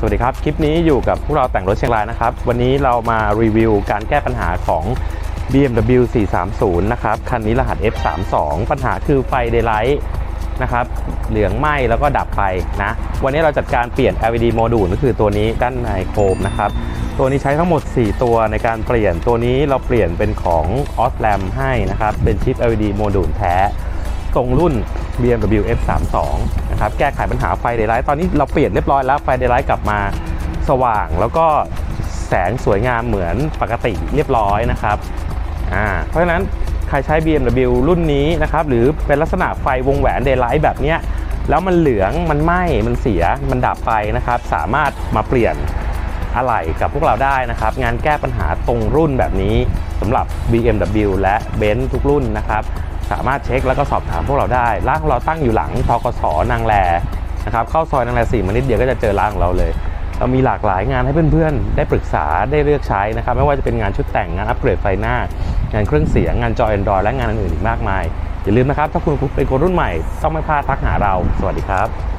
สวัสดีครับ คลิปนี้อยู่กับพวกเราแต่งรถเชียงรายนะครับ วันนี้เรามารีวิวการแก้ปัญหาของ BMW 430 นะครับ คันนี้รหัส F32 ปัญหาคือไฟเดย์ไลท์นะครับ เหลืองไหม้แล้วก็ดับไปนะ วันนี้เราจัดการเปลี่ยน LED โมดูลก็คือตัวนี้ด้านในโคมนะครับ ตัวนี้ใช้ทั้งหมด 4 ตัวในการเปลี่ยน ตัวนี้เราเปลี่ยนเป็นของ Osram ให้นะครับ เป็นชิป LED โมดูลแท้ ตรงรุ่น BMW F32 นะครับแก้ไขปัญหาไฟเดย์ไลท์ตอนนี้เราเปลี่ยนเรียบร้อยแล้วไฟเดย์ไลท์กลับมาสว่าง แล้วก็แสงสวยงามเหมือนปกติเรียบร้อยนะครับอ่าเพราะฉะนั้นใครใช้ BMW รุ่นนี้นะครับหรือเป็นลักษณะไฟวงแหวนเดย์ไลท์แบบเนี้ยแล้วมันเหลืองมันไหม้มันเสียมันดับไปนะครับ สามารถมาเปลี่ยน อะไหล่กับพวกเราได้นะครับ งานแก้ปัญหาตรงรุ่นแบบนี้สำหรับ BMW และ Benz ทุกรุ่นนะครับ สามารถเช็คแล้วก็สอบถามพวกเราได้ ร้านของเราตั้งอยู่หลังทกสนางแลนะครับเข้าซอยนางแลสี่มานิดเดียวก็จะเจอร้านของเราเลยเรามีหลากหลายงานให้เพื่อนๆ ได้ปรึกษาได้เลือกใช้นะครับ ไม่ว่าจะเป็นงานชุดแต่งงานอัปเกรดไฟหน้า งานเครื่องเสียงงานจอ Android และงานอื่นๆอีกมากมาย อย่าลืมนะครับ ถ้าคุณเป็นคนรุ่นใหม่ต้องไม่พลาดทักหาเรา สวัสดีครับ